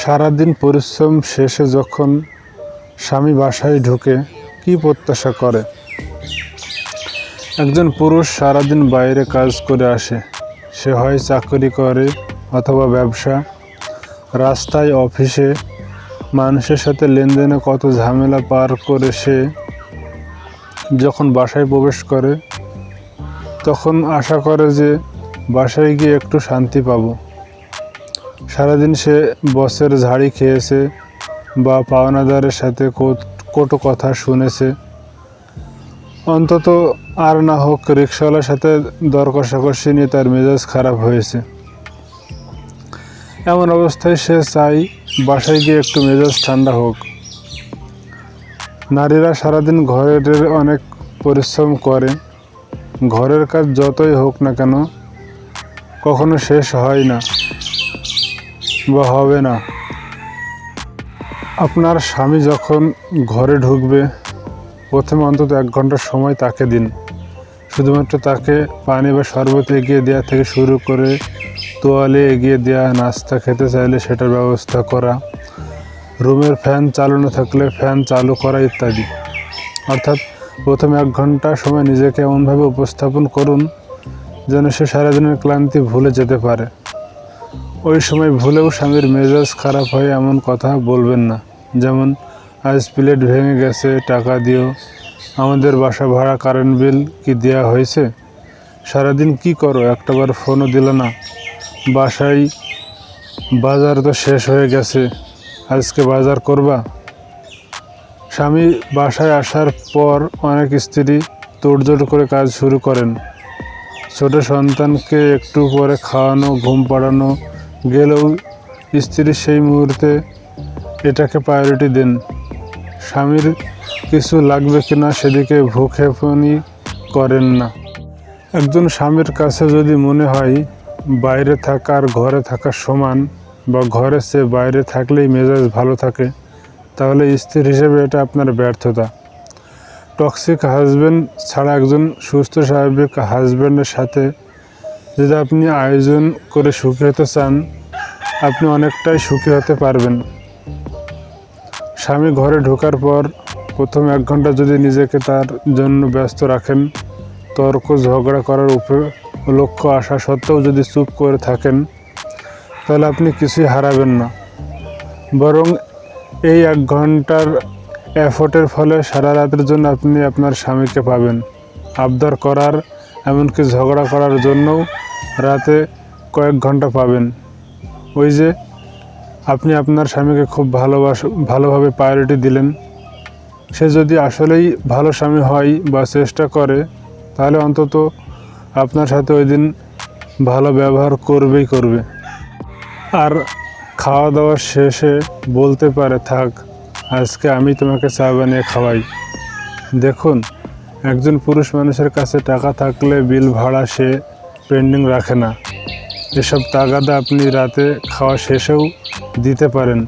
সারাদিন পরিশ্রম শেষে যখন স্বামী বাসায় ঢুকে কি প্রত্যাশা করে? একজন পুরুষ সারাদিন বাইরে কাজ করে আসে। সে হয় চাকরি করে অথবা ব্যবসা। রাস্তায়, অফিসে মানুষের সাথে লেনদেনে কত ঝামেলা পার করে সে যখন বাসায় প্রবেশ করে, তখন আশা করে যে বাসায় গিয়ে একটু শান্তি পাবো। সারাদিন সে বসের ঝাড়ি খেয়েছে বা পাওনাদারের সাথে কট- কথা শুনেছে। অন্তত আর না হোক রিক্সাওয়ালার সাথে দর কষাকষি নিয়ে তার মেজাজ খারাপ হয়েছে। এমন অবস্থায় সে চাই বাসায় গিয়ে একটু মেজাজ ঠান্ডা হোক। নারীরা সারাদিন ঘরের অনেক পরিশ্রম করে। ঘরের কাজ যতই হোক না কেন, কখনো শেষ হয় না। বা হবে না। আপনার স্বামী যখন ঘরে ঢুকবে, প্রথমে অন্তত এক ঘণ্টা সময় তাকে দিন। শুধুমাত্র তাকে পানি বা শরবত এগিয়ে দেওয়া থেকে শুরু করে তোয়ালে এগিয়ে দেওয়া নাস্তা খেতে চাইলে সেটার ব্যবস্থা করা, রুমের ফ্যান চালানো থাকলে ফ্যান চালু করা ইত্যাদি। অর্থাৎ প্রথমে এক ঘণ্টা সময় নিজেকে এমনভাবে উপস্থাপন করুন যেন সে সারাদিনের ক্লান্তি ভুলে যেতে পারে। ওই সময় ভুলেও স্বামীর মেজাজ খারাপ হয় এমন কথা বলবেন না। যেমন আজ প্লেট ভেঙে গেছে, টাকা দিও। আমাদের বাসা ভাড়া কারেন্ট বিল কি দেওয়া হয়েছে? সারাদিন কি করো? একটাবার ফোনও দিল না। বাসায় বাজার তো শেষ হয়ে গেছে। আজকে বাজার করবা? স্বামী বাসায় আসার পর অনেক স্ত্রী তোড়জোড় করে কাজ শুরু করেন। ছোট সন্তানকে একটু পরে খাওয়ানো, ঘুম পাড়ানো গেলেও স্ত্রী সেই মুহূর্তে এটাকে প্রায়োরিটি দেন। স্বামীর কিছু লাগবে কিনা সেদিকে ভূক্ষেপণই করেন না। একজন স্বামীর কাছে যদি মনে হয় বাইরে থাকা আর ঘরে থাকা সমান বা ঘরে সে বাইরে থাকলেই মেজাজ ভালো থাকে, তাহলে স্ত্রী হিসেবে এটা আপনার ব্যর্থতা। টক্সিক হাজব্যান্ড ছাড়া একজন সুস্থ, স্বাভাবিক হাজব্যান্ডের সাথে যদি আপনি আয়োজন করে সুখী হতে চান, আপনি অনেকটাই সুখী হতে পারবেন। স্বামী ঘরে ঢোকার পর প্রথম এক ঘণ্টা যদি নিজেকে তার জন্য ব্যস্ত রাখেন, তর্ক ঝগড়া করার উপর লক্ষ্য আসা সত্ত্বেও যদি চুপ করে থাকেন, তাহলে আপনি কিছুই হারাবেন না। বরং এই এক ঘণ্টার এফোর্টের ফলে সারা রাতের জন্য আপনি আপনার স্বামীকে পাবেন। আবদার করার এমনকি ঝগড়া করার জন্যও রাতে কয়েক ঘণ্টা পাবেন। ওই যে আপনি আপনার স্বামীকে খুব ভালোবাস, ভালোভাবে প্রায়োরিটি দিলেন। সে যদি আসলেই ভালো স্বামী হয় বা চেষ্টা করে, তাহলে অন্তত আপনার সাথে ওই দিন ভালো ব্যবহার করবেই করবে। আর খাওয়া দাওয়ার শেষে বলতে পারে, থাক, আজকে আমি তোমাকে চা বানিয়ে খাওয়াই। দেখুন একজন পুরুষ মানুষের কাছে টাকা থাকলে বিল ভাড়া সে পেন্ডিং রাখে না। এসব তাগাদা আপনি রাতে খাওয়া শেষেও দিতে পারেন।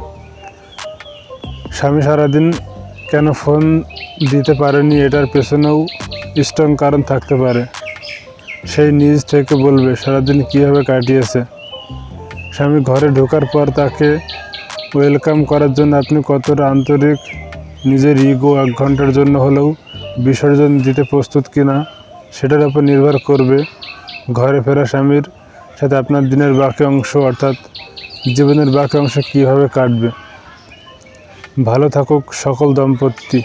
স্বামী সারাদিন কেন ফোন দিতে পারেনি এটার পেছনেও স্ট্রং কারণ থাকতে পারে। সেই নিজ থেকে বলবে, সারাদিন কীভাবে কাটিয়েছে? স্বামী ঘরে ঢোকার পর তাকে ওয়েলকাম করার জন্য আপনি কতটা আন্তরিক নিজের ইগো এক ঘণ্টার জন্য হলেও বিসর্জন দিতে প্রস্তুত কিনা, সেটার উপর নির্ভর করবে ঘরে ফেরা স্বামীর সাথে আপনার দিনের বাকি অংশ, অর্থাৎ জীবনের বাকি অংশ কীভাবে কাটবে। ভালো থাকুক সকল দম্পতি।